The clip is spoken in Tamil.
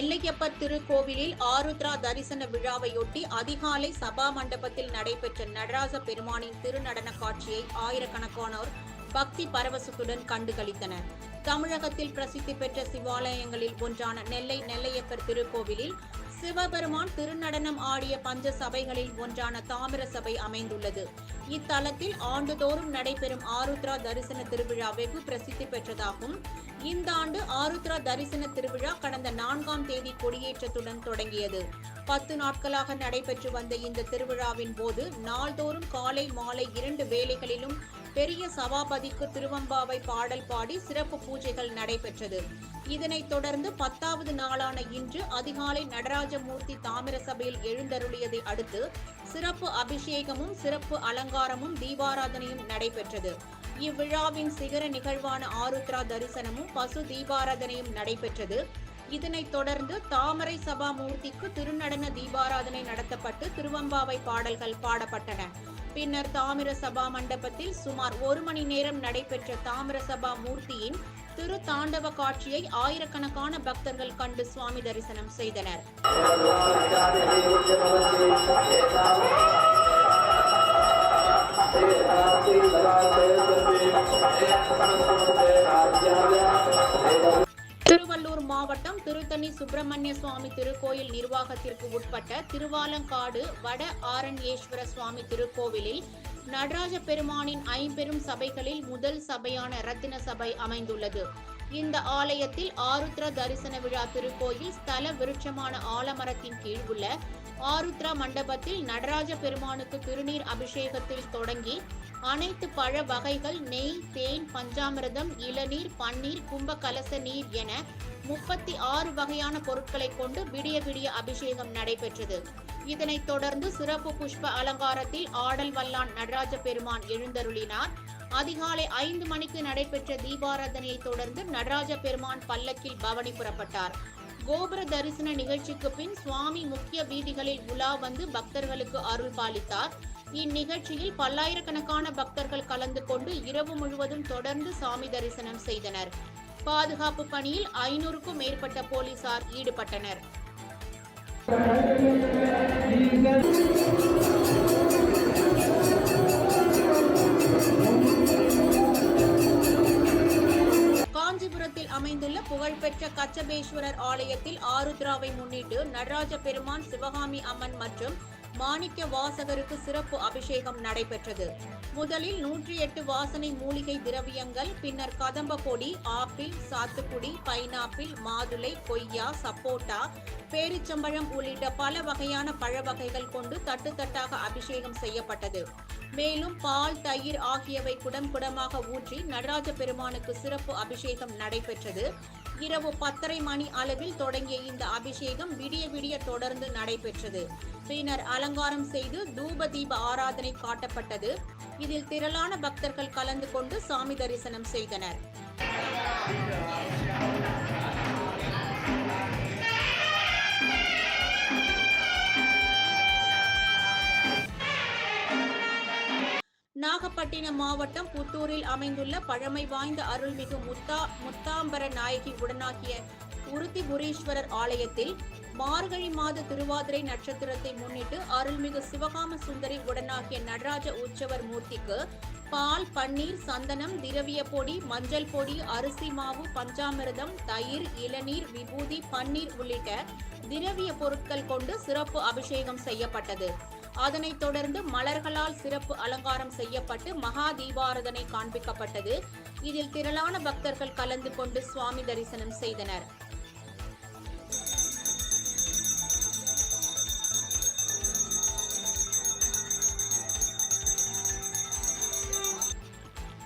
நெல்லையப்பர் திருக்கோவிலில் ஆருத்ரா தரிசன விழாவையொட்டி அதிகாலை சபா மண்டபத்தில் நடைபெற்ற நடராஜ பெருமானின் திருநடன காட்சியை ஆயிரக்கணக்கானோர் பக்தி பரவசத்துடன் கண்டுகளித்தனர். தமிழகத்தில் பிரசித்தி பெற்ற சிவாலயங்களில் ஒன்றான நெல்லை நெல்லையப்பர் திருக்கோவிலில் சிவபெருமான் திருநடனம் ஆடிய பஞ்ச சபைகளில் ஒன்றான தாமிர சபை அமைந்துள்ளது. இத்தலத்தில் ஆண்டுதோறும் நடைபெறும் ஆருத்ரா தரிசன திருவிழா வெகு பிரசித்தி பெற்றதாகும். இந்த ஆண்டு ஆருத்ரா தரிசன திருவிழா கடந்த நான்காம் தேதி கொடியேற்றத்துடன் தொடங்கியது. பத்து நாட்களாக நடைபெற்று வந்த இந்த திருவிழாவின் போது நாள்தோறும் காலை மாலை இரண்டு வேளைகளிலும் பெரிய சபாபதிக்கு திருவம்பாவை பாடல் பாடி சிறப்பு பூஜைகள் நடைபெற்றது. இதனைத் தொடர்ந்து பத்தாவது நாளான இன்று அதிகாலை நடராஜமூர்த்தி தாமிர சபையில் எழுந்தருளியதை அடுத்து சிறப்பு அபிஷேகமும் சிறப்பு அலங்காரமும் தீபாராதனையும் நடைபெற்றது. இவ்விழாவின் சிகர நிகழ்வான ஆருத்ரா தரிசனமும் பசு தீபாராதனையும் நடைபெற்றது. இதனைத் தொடர்ந்து தாமரை சபா மூர்த்திக்கு திருநடன தீபாராதனை நடத்தப்பட்டு திருவம்பாவை பாடல்கள் பாடப்பட்டன. பின்னர் தாமிர சபா மண்டபத்தில் சுமார் ஒரு மணி நேரம் நடைபெற்ற தாமிர சபா மூர்த்தியின் திரு தாண்டவ காட்சியை ஆயிரக்கணக்கான பக்தர்கள் கண்டு சுவாமி தரிசனம் செய்தனர். மாவட்டம் திருத்தணி சுப்பிரமணிய சுவாமி திருக்கோயில் நிர்வாகத்திற்கு உட்பட்ட திருவாலங்காடு வட ஆரண்யேஸ்வர சுவாமி திருக்கோவிலில் நடராஜ பெருமானின் ஐம்பெரும் சபைகளில் முதல் சபையான ரத்தின சபை அமைந்துள்ளது. இந்த ஆலயத்தில் ஆருத்ர தரிசன விழா திருக்கோயில் ஸ்தல விருட்சமான ஆலமரத்தின் கீழ் உள்ள ஆருத்ரா மண்டபத்தில் நடராஜ பெருமானுக்கு திருநீர் அபிஷேகத்தில் தொடங்கி அனைத்து பழ வகைகள் நெய் தேன் பஞ்சாமிரதம் இளநீர் பன்னீர் கும்ப கலச நீர் என முப்பத்தி ஆறு வகையான பொருட்களை கொண்டு விடிய விடிய அபிஷேகம் நடைபெற்றது. இதனைத் தொடர்ந்து சிறப்பு புஷ்ப அலங்காரத்தில் ஆடல் வல்லான் நடராஜ பெருமான் எழுந்தருளினார். அதிகாலை ஐந்து மணிக்கு நடைபெற்ற தீபாராதனையை தொடர்ந்து நடராஜ பெருமான் பல்லக்கில் பவனி புறப்பட்டார். கோபுர தரிசன நிகழ்ச்சிக்கு பின் சுவாமி முக்கிய வீதிகளில் உலா வந்து பக்தர்களுக்கு அருள் பாலித்தார். இந்நிகழ்ச்சியில் பல்லாயிரக்கணக்கான பக்தர்கள் கலந்து கொண்டு இரவு முழுவதும் தொடர்ந்து சாமி தரிசனம் செய்தனர். பாதுகாப்பு பணியில் ஐநூறுக்கும் மேற்பட்ட போலீசார் ஈடுபட்டனர். காஞ்சிபுரத்தில் அமைந்துள்ள புகழ்பெற்ற கச்சபேஸ்வரர் ஆலயத்தில் ஆருத்ராவை முன்னிட்டு நடராஜ பெருமான் சிவகாமி அம்மன் மற்றும் மாணிக்க வாசகருக்கு சிறப்பு அபிஷேகம் நடைபெற்றது. முதலில் நூற்றி எட்டு வாசனை மூலிகை திரவியங்கள் பின்னர் கதம்ப பொடி ஆப்பிள் சாத்துக்குடி பைனாப்பிள் மாதுளை கொய்யா சப்போட்டா பேரிச்சம்பழம் உள்ளிட்ட பல வகையான பழ வகைகள் கொண்டு தட்டு தட்டாக அபிஷேகம் செய்யப்பட்டது. மேலும் பால் தயிர் ஆகியவை குடம் குடமாக ஊற்றி நடராஜ பெருமானுக்கு சிறப்பு அபிஷேகம் நடைபெற்றது. இரவு பத்தரை மணி அளவில் தொடங்கிய இந்த அபிஷேகம் விடிய விடிய தொடர்ந்து நடைபெற்றது. பின்னர் அலங்காரம் செய்து தூப தீப ஆராதனை காட்டப்பட்டது. இதில் திரளான பக்தர்கள் கலந்து கொண்டு சாமி தரிசனம் செய்தனர். நாகப்பட்டினம் மாவட்டம் புத்தூரில் அமைந்துள்ள பழமை வாய்ந்த அருள்மிகு முத்தா முத்தாம்பர நாயகி உடனாகிய உருத்திபுரீஸ்வரர் ஆலயத்தில் மார்கழி மாத திருவாதிரை நட்சத்திரத்தை முன்னிட்டு அருள்மிகு சிவகாம சுந்தரி உடனாகிய நடராஜ உற்சவர் மூர்த்திக்கு பால் பன்னீர் சந்தனம் திரவிய பொடி மஞ்சள் பொடி அரிசி மாவு பஞ்சாமிர்தம் தயிர் இளநீர் விபூதி பன்னீர் உள்ளிட்ட திரவிய பொருட்கள் கொண்டு சிறப்பு அபிஷேகம் செய்யப்பட்டது. அதனைத் தொடர்ந்து மலர்களால் சிறப்பு அலங்காரம் செய்யப்பட்டு மகா தீபாரதனை காண்பிக்கப்பட்டது. இதில் திரளான பக்தர்கள் கலந்து கொண்டு சுவாமி தரிசனம் செய்தனர்.